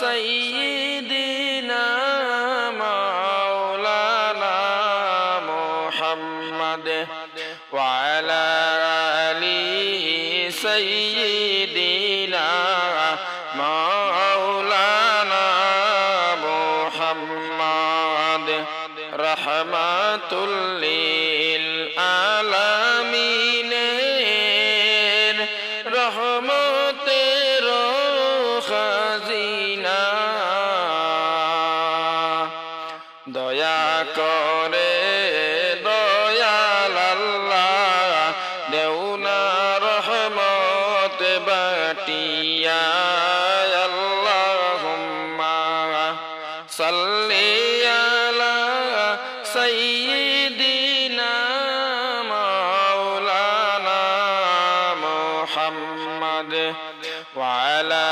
سيدنا مولانا محمد وعلى آل سيدنا مولانا محمد رحمة للعالمين দয়া করে, দয়াল আল্লাহ দেউনা রহমত বাটিয়া, আল্লাহুম্মা সাল্লি আলা সাইয়্যিদিনা মাওলানা মুহাম্মদ ওয়া আলা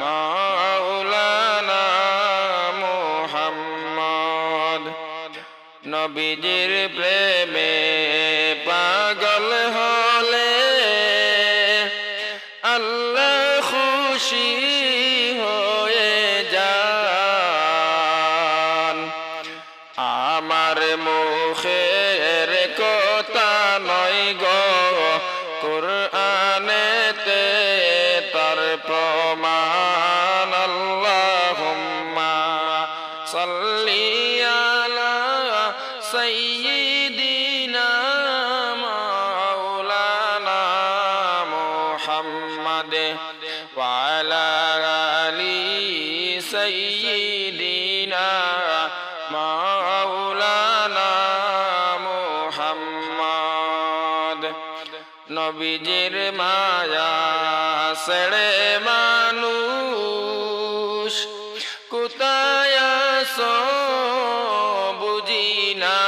মাওলানা মোহাম্মদ। নবীজির প্রেমে পাগল হলে আল্লাহ খুশি হয়ে যান। আমার মুখের কথা নয় গো, কোরআনেতে তার প্রমাণ মুহাম্মাদ ওয়ালা আলি সাইয়্যিদিনা মাওলানা মুহাম্মদ নবীজির মায়া সেড়ে মানুষ কোথায় বুঝি না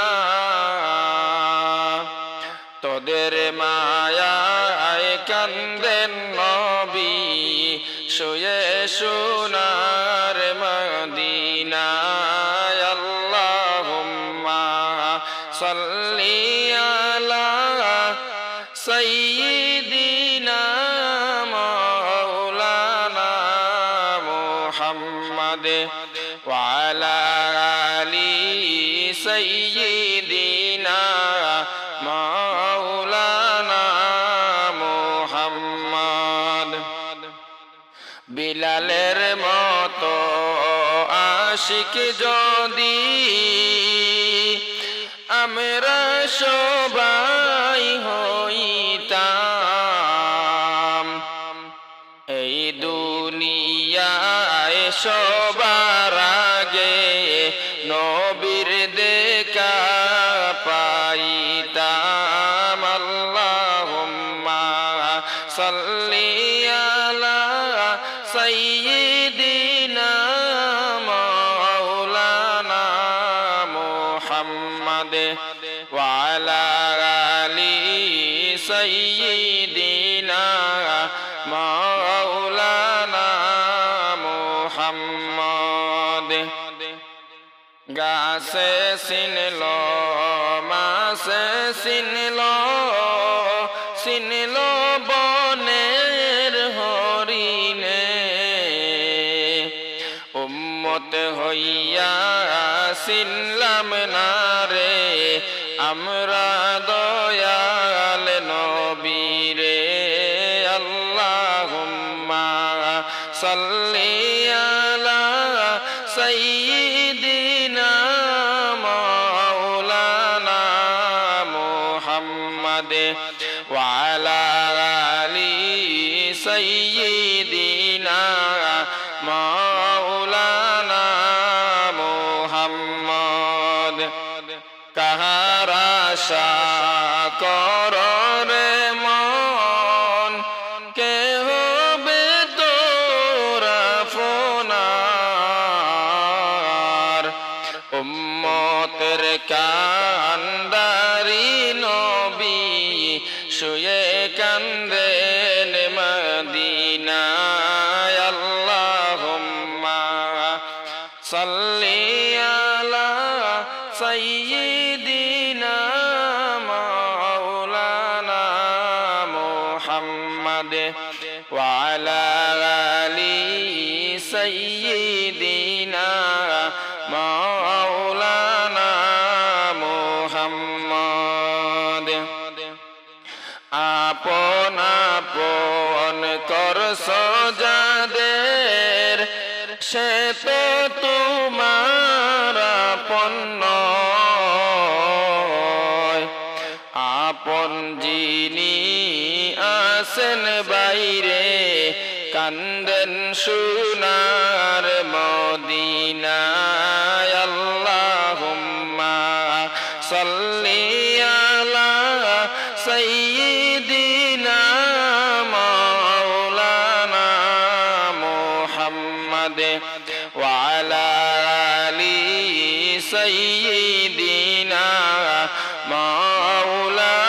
তোদের মায়ায় শুয়ে সোনার মদিনায় আল্লাহুম্মা সাল্লি আলা সাইয়্যিদিনা মাওলানা মুহাম্মদ ওয়া আলা আলি সাইয়্যিদিনা মাওলানা মুহাম্মদ। বিলালের মতো আশিক যদি আমরা সবাই হইতাম, এই দুনিয়ায় সবার আগে নবীর দেখা পাইতাম। আল্লাহুম্মা সাল্লি মুহাম্মদ ওয়ালা আলি সাইয়্যিদিনা মাওলানা মুহাম্মদ গাছে চিনল মাছে চিনল চিনল বনের হরিণে। উম্মত হইয়া চিনলাম না রে, আমরা দয়াল নবীরে। আল্লাহুম্মা সাল্লি আলা সাইয়্যিদিনা মাওলানা মুহাম্মদ ওয়ালা আলি সাইয়্যিদিনা মাওলানা কাহারাশা কর রে মন কে হবে তোরা ফোনার? উম্মতের কান্দারি নবী শুয়ে কান্দে মদিনায় ওয়া আলা আলি সাইয়্যিদিনা মাওলানা আপন আপন কর সজাদের, সে তো তোমার আপন আপন যিনি আসেন বাইরে, কান্দেন সোনার মদিনায়, আল্লাহুম্মা সাল্লি আলা সাইয়্যিদিনা মাওলানা মুহাম্মাদ ওয়া আলা আলি সাইয়্যিদিনা মাওলানা